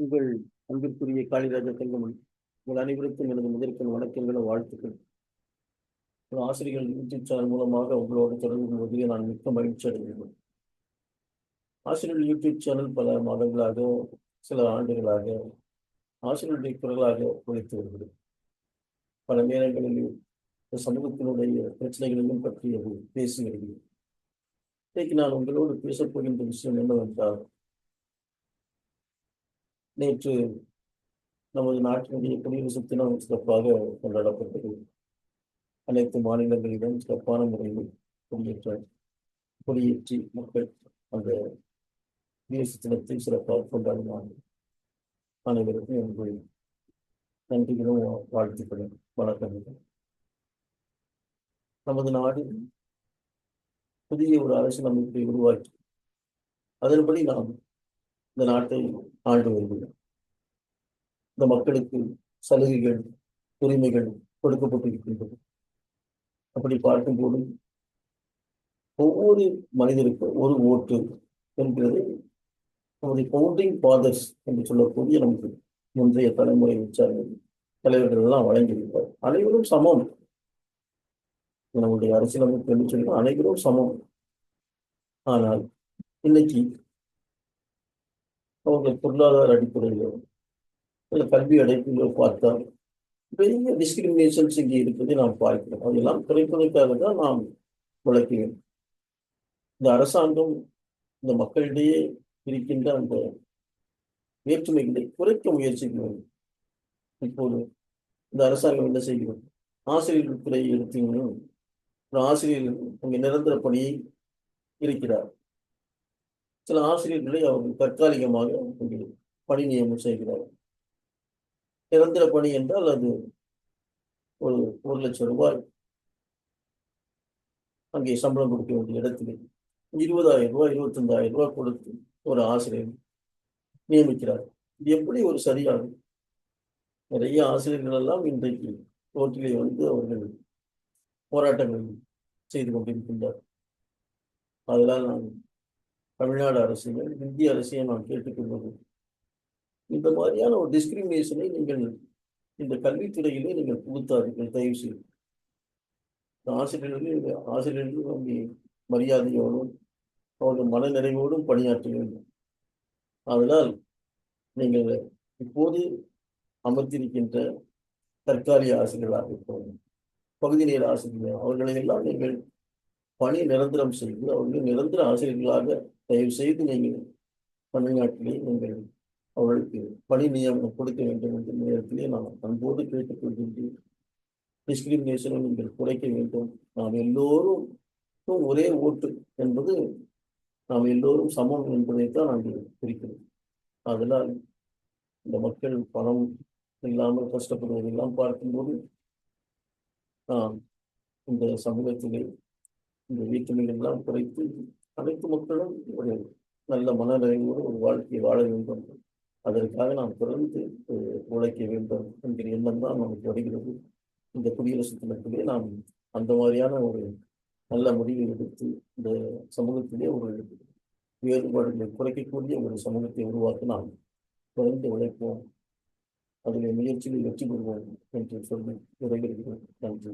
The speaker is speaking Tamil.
உங்கள் அன்பிற்குரிய காளிராஜ தங்கமணி உங்கள் அனைவருக்கும் எனது முதற்கண் வணக்கங்களும் வாழ்த்துக்கள். ஆசிரியர்கள் யூடியூப் சேனல் மூலமாக உங்களோடு தொடர்பு கொள்வதில் நான் மிக்க மகிழ்ச்சி அடைகிறேன். ஆசிரியர்கள் யூடியூப் சேனல் பல மாதங்களாக சில ஆண்டுகளாக ஆசிரியருடைய குரலாக உழைத்து வருகிறது. பல நேரங்களில் சமூகத்தினுடைய பிரச்சனைகளையும் பற்றி பேசி வருகிறேன் இன்றைக்கு நான் உங்களோடு பேசப்போகின்ற விஷயம் என்னவென்றால் நேற்று நமது நாட்டினுடைய குடியரசு தினம் சிறப்பாக கொண்டாடப்பட்டது. அனைத்து மாநிலங்களிலும் சிறப்பான முறையில் கொடியேற்ற கொடியேற்றி மக்கள் அந்த குடியரசு தினத்தை சிறப்பாக கொண்டாடினார்கள். அனைவருக்கும் என்னுடைய நன்றிகளும் வாழ்த்துக்களும் வணக்கங்கள். நமது நாடு புதிய ஒரு அரசியல் அமைப்பை உருவாக்கி அதன்படி நாம் இந்த நாட்டை ஆண்டு வருகிறோம் இந்த மக்களுக்கு சலுகைகள் உரிமைகள் கொடுக்கப்பட்டிருக்கின்றது. அப்படி பார்க்கும்போது ஒவ்வொரு மனிதருக்கும் ஒரு ஓட்டு என்கிறது நம்முடைய பவுண்டிங் ஃபாதர்ஸ் என்று சொல்லக்கூடிய நமக்கு முந்தைய தலைமுறை உச்சார்கள் தலைவர்கள் எல்லாம் வழங்கியிருப்பார் அனைவரும் சமம். நம்முடைய அரசியலமைப்பு என்று சொல்லி அனைவரும் சமம். ஆனால் இன்னைக்கு அவர்கள் பொருளாதார அடிப்படையிலோ இல்லை கல்வி அடைப்பிலோ பார்த்தால் பெரிய டிஸ்கிரிமினேஷன்ஸ் இங்கே இருப்பதை நாம் பார்க்கிறோம். அதெல்லாம் குறைப்பதற்காக தான் நாம் விளக்குகிறோம் இந்த அரசாங்கம் இந்த மக்களிடையே இருக்கின்ற அந்த வேற்றுமைகளை குறைக்க முயற்சிக்க வேண்டும் இப்போது இந்த அரசாங்கம் என்ன செய்கிறது? ஆசிரியர்கள் துறை எடுத்தீங்கன்னா ஒரு ஆசிரியர் அங்கே நிரந்தர பணியை இருக்கிறார். சில ஆசிரியர்களை அவர்கள் தற்காலிகமாக பணி நியமனம் செய்கிறார்கள். நிரந்தர பணி என்றால் அது ஒரு ஒரு லட்சம் ரூபாய். அங்கே சம்பளம் கொடுக்க வேண்டிய இடத்துல இருபதாயிரம் ரூபாய் இருபத்தஞ்சாயிரம் ரூபாய் கொடுத்து ஒரு ஆசிரியர் நியமிக்கிறார். இது எப்படி ஒரு சரியாகும் நிறைய ஆசிரியர்கள் எல்லாம் இன்றைக்கு ரோட்டிலே வந்து அவர்கள் போராட்டங்கள் செய்து கொண்டிருக்கின்றார் அதனால் நான் தமிழ்நாடு அரசியல் இந்திய அரசியல் நான் கேட்டுக்கொள்வது. இந்த மாதிரியான ஒரு டிஸ்கிரிமினேஷனை நீங்கள் இந்த கல்வித்துறையிலே நீங்கள் புகுத்தாதீர்கள் தயவு செய்து ஆசிரியர்கள் ஆசிரியர்கள் அங்கே மரியாதையோடும் அவர்கள் மனநிறைவோடும் பணியாற்ற வேண்டும். அதனால் நீங்கள் இப்போது அமர்த்திருக்கின்ற தற்காலிக ஆசிரியர்களாக இருக்கணும் பகுதி நேர ஆசிரியர்கள் அவர்களை எல்லாம் நீங்கள் பணி நிரந்தரம் செய்து அவர்கள் நிரந்தர ஆசிரியர்களாக தயவு செய்து நீங்கள் தமிழ்நாட்டிலே நீங்கள் அவர்களுக்கு பணி நியமனம் கொடுக்க வேண்டும் என்ற நேரத்திலே நான் அன்போடு கேட்டுக்கொள்கின்றேன். டிஸ்கிரிமினேஷனை நீங்கள் குறைக்க வேண்டும். நாம் எல்லோரும் ஒரே ஓட்டு என்பது நாம் எல்லோரும் சமம் என்பதைத்தான் நாங்கள் குறிக்கிறோம் அதனால் இந்த மக்கள் பணம் இல்லாமல் கஷ்டப்படுவதெல்லாம் பார்க்கும்போது நாம் இந்த சமூகத்திலே இந்த வீட்டுமைகள் எல்லாம் குறைத்து அனைத்து மக்களும் ஒரு நல்ல மனநிறைவோடு ஒரு வாழ்க்கையை வாழ வேண்டும். அதற்காக நாம் தொடர்ந்து உழைக்க வேண்டும் என்கிற எண்ணம் தான் நமக்கு வருகிறது. இந்த குடியரசு தினத்திலே நாம் அந்த மாதிரியான ஒரு நல்ல முடிவை எடுத்து இந்த சமூகத்திலே ஒரு வேறுபாடுகளை குறைக்கக்கூடிய ஒரு சமூகத்தை உருவாக்க நாம் தொடர்ந்து உழைப்போம். அதில் முயற்சியில் வெற்றி பெறுவோம் என்று சொல்லி விரைகிறேன் நன்றி.